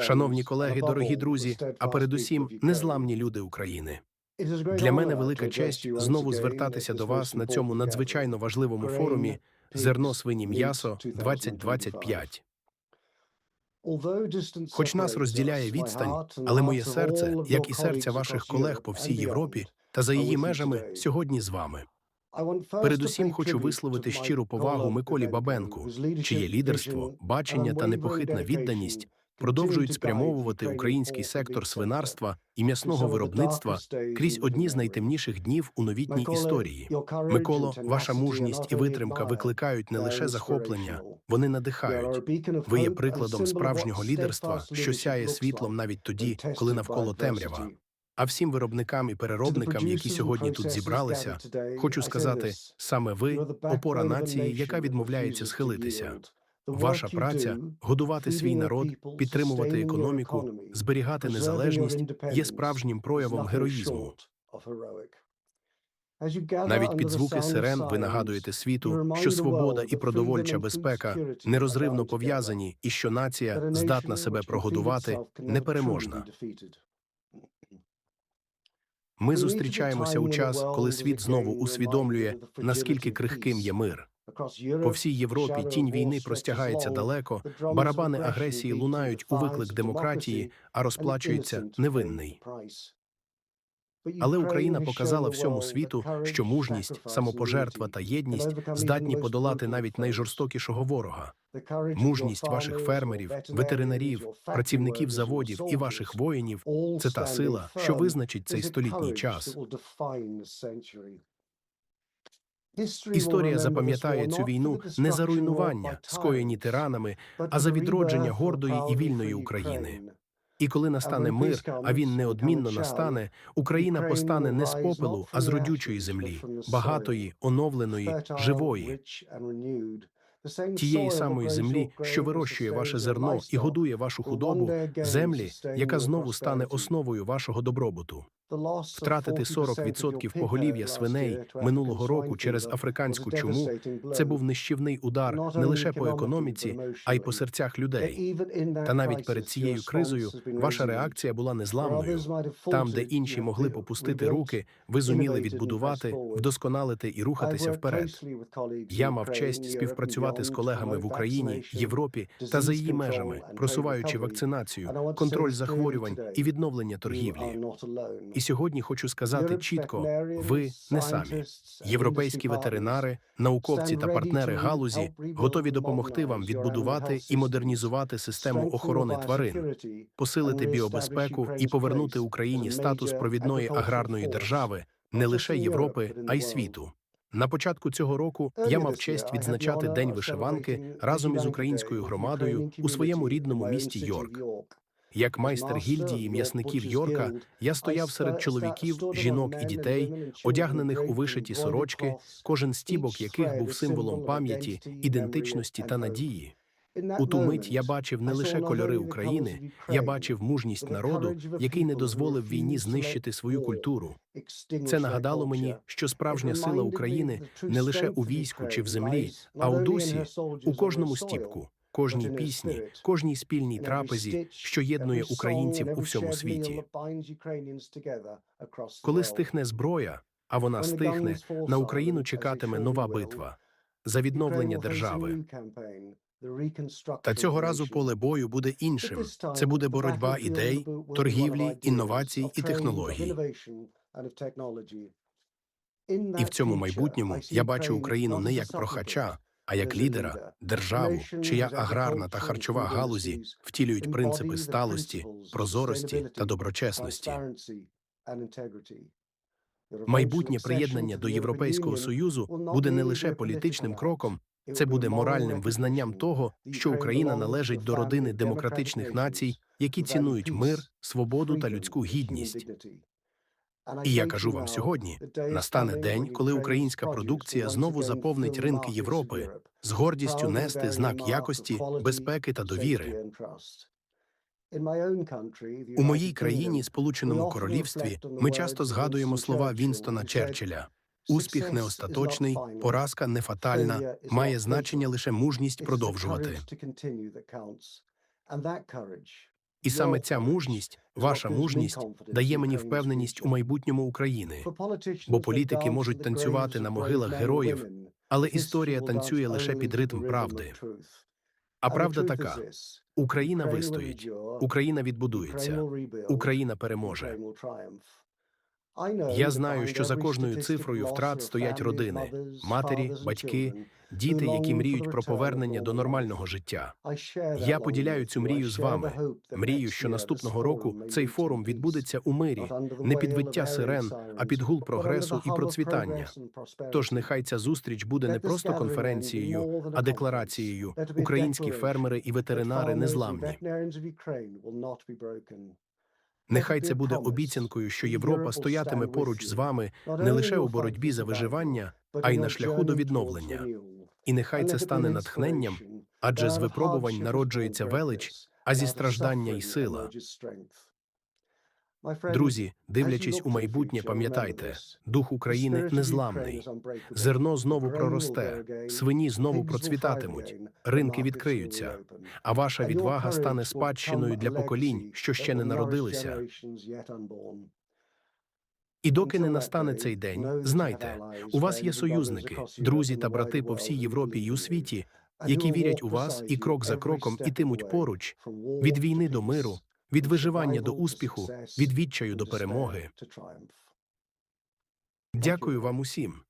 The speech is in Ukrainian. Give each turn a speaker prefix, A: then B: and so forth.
A: Шановні колеги, дорогі друзі, а передусім незламні люди України. Для мене велика честь знову звертатися до вас на цьому надзвичайно важливому форумі Зерно свині м'ясо 2025. Хоч нас розділяє відстань, але моє серце, як і серця ваших колег по всій Європі та за її межами, сьогодні з вами. Передусім хочу висловити щиру повагу Миколі Бабенку, чиє лідерство, бачення та непохитна відданість продовжують спрямовувати український сектор свинарства і м'ясного виробництва крізь одні з найтемніших днів у новітній історії. Миколо, ваша мужність і витримка викликають не лише захоплення, вони надихають. Ви є прикладом справжнього лідерства, що сяє світлом навіть тоді, коли навколо темрява. А всім виробникам і переробникам, які сьогодні тут зібралися, хочу сказати: саме ви опора нації, яка відмовляється схилитися. Ваша праця годувати свій народ, підтримувати економіку, зберігати незалежність є справжнім проявом героїзму. Навіть під звуки сирен ви нагадуєте світу, що свобода і продовольча безпека нерозривно пов'язані, і що нація здатна себе прогодувати, непереможна. Ми зустрічаємося у час, коли світ знову усвідомлює, наскільки крихким є мир. По всій Європі тінь війни простягається далеко, барабани агресії лунають у виклик демократії, а розплачується невинний. Але Україна показала всьому світу, що мужність, самопожертва та єдність здатні подолати навіть найжорстокішого ворога. Мужність ваших фермерів, ветеринарів, працівників заводів і ваших воїнів це та сила, що визначить цей столітній час. Історія запам'ятає цю війну не за руйнування, скоєні тиранами, а за відродження гордої і вільної України. І коли настане мир, а він неодмінно настане, Україна постане не з попелу, а з родючої землі, багатої, оновленої, живої, тієї самої землі, що вирощує ваше зерно і годує вашу худобу, землі, яка знову стане основою вашого добробуту. Втратити 40% поголів'я свиней минулого року через африканську чуму це був нищівний удар не лише по економіці, а й по серцях людей. Та навіть перед цією кризою ваша реакція була незламною. Там, де інші могли попустити руки, ви зуміли відбудувати, вдосконалити і рухатися вперед. Я мав честь співпрацювати з колегами в Україні, Європі та за її межами, просуваючи вакцинацію, контроль захворювань і відновлення торгівлі. І сьогодні хочу сказати чітко: ви не самі. Європейські ветеринари, науковці та партнери галузі готові допомогти вам відбудувати і модернізувати систему охорони тварин, посилити біобезпеку і повернути Україні статус провідної аграрної держави не лише Європи, а й світу. На початку цього року я мав честь відзначати День вишиванки разом із українською громадою у своєму рідному місті Йорк. Як майстер гільдії м'ясників Йорка, я стояв серед чоловіків, жінок і дітей, одягнених у вишиті сорочки, кожен стібок яких був символом пам'яті, ідентичності та надії. У ту мить я бачив не лише кольори України, я бачив мужність народу, який не дозволив війні знищити свою культуру. Це нагадало мені, що справжня сила України не лише у війську чи в землі, а у дусі, у кожному стіпку кожній пісні, кожній спільній трапезі, що єднує українців у всьому світі. Коли стихне зброя, а вона стихне, на Україну чекатиме нова битва за відновлення держави. Та цього разу поле бою буде іншим. Це буде боротьба ідей, торгівлі, інновацій і технологій. І в цьому майбутньому я бачу Україну не як прохача, а як лідера, державу, чия аграрна та харчова галузі втілюють принципи сталості, прозорості та доброчесності. Майбутнє приєднання до Європейського союзу буде не лише політичним кроком, це буде моральним визнанням того, що Україна належить до родини демократичних націй, які цінують мир, свободу та людську гідність. І я кажу вам сьогодні: настане день, коли українська продукція знову заповнить ринки Європи з гордістю нести знак якості, безпеки та довіри. У моїй країні, Сполученому Королівстві, ми часто згадуємо слова Вінстона Черчилля. Успіх не остаточний, поразка не фатальна, має значення лише мужність продовжувати. І саме ця мужність, ваша мужність, дає мені впевненість у майбутньому України.
B: бо політики можуть танцювати на могилах героїв,
A: Але історія танцює лише під ритм правди. А правда така: Україна вистоїть, Україна відбудується, Україна переможе.
B: Я знаю, що за кожною цифрою втрат стоять родини, матері, батьки,
A: діти, які мріють про повернення до нормального життя. Я поділяю цю мрію з вами. Мрію, що наступного року цей форум відбудеться у мирі, не під виття сирен, а під гул прогресу і процвітання. Тож нехай ця зустріч буде не просто конференцією, а декларацією. Українські фермери і ветеринари незламні. Нехай це буде обіцянкою, що Європа стоятиме поруч з вами не лише у боротьбі за виживання, а й на шляху до відновлення. І нехай це стане натхненням, адже з випробувань народжується велич, а зі страждання й сила. Друзі, дивлячись у майбутнє, пам'ятайте, дух України незламний. Зерно знову проросте, свині знову процвітатимуть, ринки відкриються, а ваша відвага стане спадщиною для поколінь, що ще не народилися. І доки не настане цей день, знайте, у вас є союзники, друзі та брати по всій Європі й у світі, які вірять у вас і крок за кроком ітимуть поруч від війни до миру, від виживання до успіху, від відчаю до перемоги. Дякую вам усім.